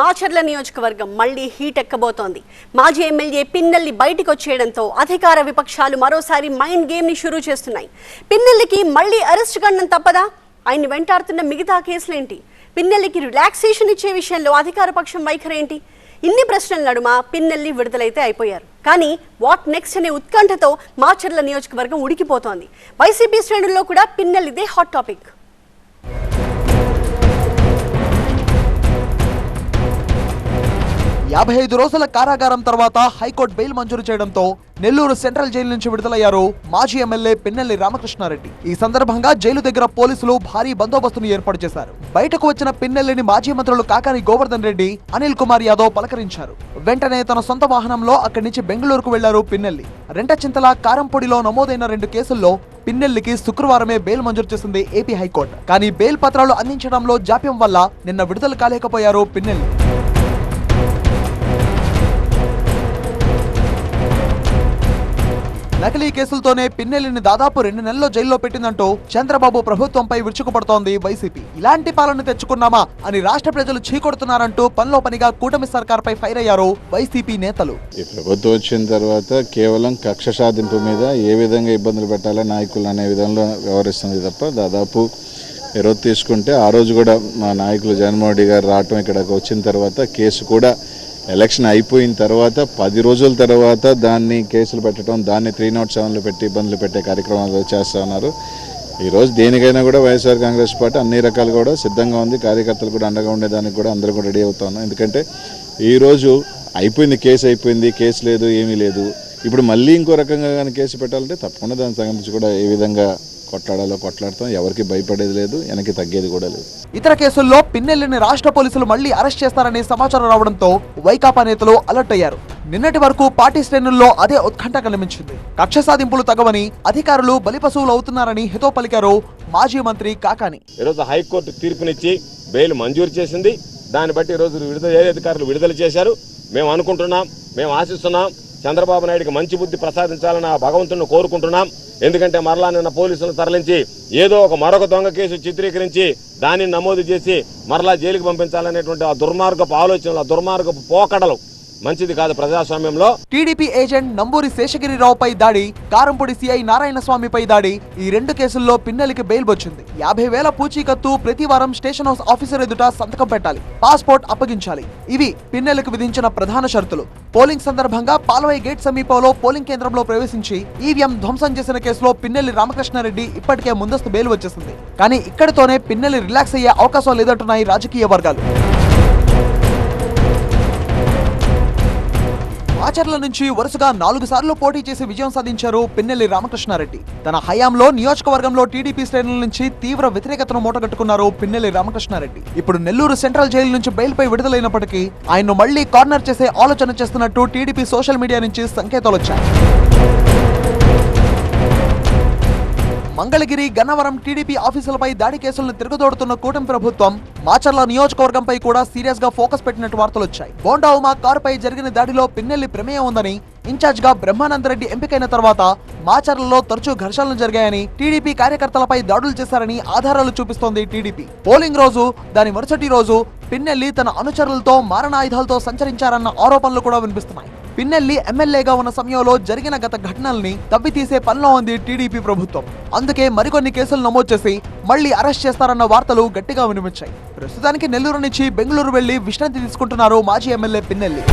మాచర్ల నియోజకవర్గం మళ్ళీ హీట్ ఎక్కబోతోంది. మాజీ ఎమ్మెల్యే పిన్నెల్లి బయటకు వచ్చేయడంతో అధికార విపక్షాలు మరోసారి మైండ్ గేమ్ని షురూ చేస్తున్నాయి. పిన్నెల్లికి మళ్ళీ అరెస్ట్ గండం తప్పదా? ఆయన్ని వెంటాడుతున్న మిగతా కేసులేంటి? పిన్నెల్లికి రిలాక్సేషన్ ఇచ్చే విషయంలో అధికార పక్షం వైఖరి ఏంటి ఇన్ని ప్రశ్నల నడుమ పిన్నెల్లి విడుదలైతే అయిపోయారు. కానీ వాట్ నెక్స్ట్ అనే ఉత్కంఠతో మాచర్ల నియోజకవర్గం ఉడికిపోతోంది. వైసీపీ శ్రేణుల్లో కూడా పిన్నెల్లిదే హాట్ టాపిక్ యాభై ఐదు రోజుల కారాగారం తర్వాత హైకోర్టు బెయిల్ మంజూరు చేయడంతో నెల్లూరు సెంట్రల్ జైలు నుంచి విడుదలయ్యారు మాజీ ఎమ్మెల్యే పిన్నెల్లి రామకృష్ణారెడ్డి. ఈ సందర్భంగా జైలు దగ్గర పోలీసులు భారీ బందోబస్తును ఏర్పాటు చేశారు. బయటకు వచ్చిన పిన్నెల్లిని మాజీ మంత్రులు కాకాని గోవర్ధన్ రెడ్డి అనిల్ కుమార్ యాదవ్ పలకరించారు. వెంటనే తన సొంత వాహనంలో అక్కడి నుంచి బెంగళూరుకు వెళ్ళారు పిన్నెల్లి. రెంటచింతల కారంపొడిలో నమోదైన రెండు కేసుల్లో పిన్నెల్లికి శుక్రవారమే బెయిల్ మంజూరు చేసింది ఏపీ హైకోర్టు. కానీ బెయిల్ పత్రాలు అందించడంలో జాప్యం వల్ల నిన్న విడుదల కాలేకపోయారు పిన్నెల్లి. నకిలీ కేసులతోనే పిన్నెల్లిని దాదాపు రెండు నెలల్లో జైల్లో పెట్టిందంటూ చంద్రబాబు ప్రభుత్వంపై విరుచుకుపడుతోంది వైసీపీ. ఇలాంటి పాలన తెచ్చుకున్నామా అని రాష్ట్ర ప్రజలు చీకొడుతున్నారంటూ పనిలో పనిగా కూటమి సర్కార్పై ఫైర్ అయ్యారు వైసీపీ నేతలు. ఈ ప్రభుత్వం వచ్చిన తర్వాత కేవలం కక్ష సాధింపు మీద ఏ విధంగా ఇబ్బందులు పెట్టాలో నాయకులు అనే విధంలో వ్యవహరిస్తుంది తప్ప దాదాపు ఈరోజు తీసుకుంటే ఆ రోజు కూడా మా నాయకులు జగన్మోహన్ రెడ్డి గారు రావటం ఇక్కడికి వచ్చిన తర్వాత కేసు కూడా ఎలక్షన్ అయిపోయిన తర్వాత పది రోజుల తర్వాత దాన్ని కేసులు పెట్టడం దాన్ని త్రీ నాట్ సెవెన్లో పెట్టి ఇబ్బందులు పెట్టే కార్యక్రమాలు చేస్తూ ఉన్నారు. ఈరోజు దేనికైనా కూడా వైఎస్ఆర్ కాంగ్రెస్ పార్టీ అన్ని రకాలు కూడా సిద్ధంగా ఉంది. కార్యకర్తలు కూడా అండగా ఉండేదానికి కూడా అందరూ కూడా రెడీ అవుతా ఉన్నాం. ఎందుకంటే ఈరోజు అయిపోయింది కేసు అయిపోయింది కేసు లేదు ఏమీ లేదు. ఇప్పుడు మళ్ళీ ఇంకో రకంగా కానీ కేసు పెట్టాలంటే తప్పకుండా దానికి సంబంధించి కూడా ఏ విధంగా కొట్లాడాలో కొట్లాడతాం ఎవరికి భయపడేది లేదు వెనక్కి తగ్గేది కూడా లేదు. ఇతర కేసుల్లో పిన్నెల్లిని రాష్ట్ర పోలీసులు మళ్ళీ అరెస్ట్ చేస్తారనే సమాచారం రావడంతో వైకాపా నేతలు అలర్ట్ అయ్యారు. నిన్నటి వరకు పార్టీ శ్రేణుల్లో అదే ఉత్కంఠ కనిపించింది కక్ష సాధింపులు తగవని అధికారులు బలిపశువులు అవుతున్నారని హితో పలికారు మాజీ మంత్రి కాకాని. ఈరోజు హైకోర్టు తీర్పునిచ్చి బెయిల్ మంజూరు చేసింది. దాన్ని బట్టి ఈరోజు విడుదల అధికారులు విడుదల చేశారు. మేము అనుకుంటున్నాం మేము ఆశిస్తున్నాం చంద్రబాబు నాయుడుకి మంచి బుద్ధి ప్రసాదించాలని ఆ భగవంతుని కోరుకుంటున్నాం. ఎందుకంటే మరలా నిన్న పోలీసులను తరలించి ఏదో ఒక మరొక దొంగ కేసు చిత్రీకరించి దానిని నమోదు చేసి మరలా జైలుకి పంపించాలనేటువంటి ఆ దుర్మార్గపు ఆలోచనలు ఆ దుర్మార్గపు పోకడలు మంచిది కాదు ప్రజాస్వామ్యంలో. టీడీపీ ఏజెంట్ నంబూరి శేషగిరిరావుపై దాడి కారంపొడి సిఐ నారాయణ స్వామిపై దాడి ఈ రెండు కేసుల్లో పిన్నెలికి బెయిల్ వచ్చింది యాభై వేల పూచీకత్తు ప్రతి వారం స్టేషన్ హౌస్ ఆఫీసర్ ఎదుట సంతకం పెట్టాలి పాస్పోర్ట్ అప్పగించాలి. ఇవి పిన్నెలకు విధించిన ప్రధాన షరతులు. పోలింగ్ సందర్భంగా పాలవై గేట్ సమీపంలో పోలింగ్ కేంద్రంలో ప్రవేశించి ఈవీఎం ధ్వంసం చేసిన కేసులో పిన్నెల్లి రామకృష్ణారెడ్డి ఇప్పటికే ముందస్తు బెయిల్ వచ్చేసింది. కానీ ఇక్కడితోనే పిన్నెల్లి రిలాక్స్ అయ్యే అవకాశం లేదంటున్నాయి రాజకీయ వర్గాలు. ఆచర్ల నుంచి వరుసగా నాలుగు సార్లు పోటీ చేసి విజయం సాధించారు పిన్నెల్లి రామకృష్ణారెడ్డి. తన హయాంలో నియోజకవర్గంలో టీడీపీ శ్రేణుల నుంచి తీవ్ర వ్యతిరేకతను మూటగట్టుకున్నారు పిన్నెల్లి రామకృష్ణారెడ్డి. ఇప్పుడు నెల్లూరు సెంట్రల్ జైలు నుంచి బెయిల్ విడుదలైనప్పటికీ ఆయన్ను మళ్ళీ కార్నర్ చేసే ఆలోచన చేస్తున్నట్టు టీడీపీ సోషల్ మీడియా నుంచి సంకేతాలు వచ్చాయి. మంగళగిరి గన్నవరం టీడీపీ ఆఫీసులపై దాడి కేసులను తిరుగుదోడుతున్న కూటమి ప్రభుత్వం మాచర్ల నియోజకవర్గంపై కూడా సీరియస్గా ఫోకస్ పెట్టినట్టు వార్తలు వచ్చాయి. బోండా ఉమా కారుపై జరిగిన దాడిలో పిన్నెల్లి ప్రమేయం ఉందని ఇన్ఛార్జ్గా బ్రహ్మానందరెడ్డి ఎంపికైన తర్వాత మాచర్లలో తరచూ ఘర్షణలు జరిగాయని టీడీపీ కార్యకర్తలపై దాడులు చేశారని ఆధారాలు చూపిస్తోంది టీడీపీ. పోలింగ్ రోజు దాని మరుసటి రోజు పిన్నెల్లి తన అనుచరులతో మారణాయుధాలతో సంచరించారన్న ఆరోపణలు కూడా వినిపిస్తున్నాయి. పిన్నెల్లి ఎమ్మెల్యేగా ఉన్న సమయంలో జరిగిన గత ఘటనల్ని తవ్వితీసే పనిలో ఉంది టీడీపీ ప్రభుత్వం. అందుకే మరికొన్ని కేసులు నమోదు చేసి మళ్ళీ అరెస్ట్ చేస్తారన్న వార్తలు గట్టిగా వినిపించాయి. ప్రస్తుతానికి నెల్లూరు నుంచి బెంగళూరు వెళ్ళి విశ్రాంతి తీసుకుంటున్నారు మాజీ ఎమ్మెల్యే పిన్నెల్లి.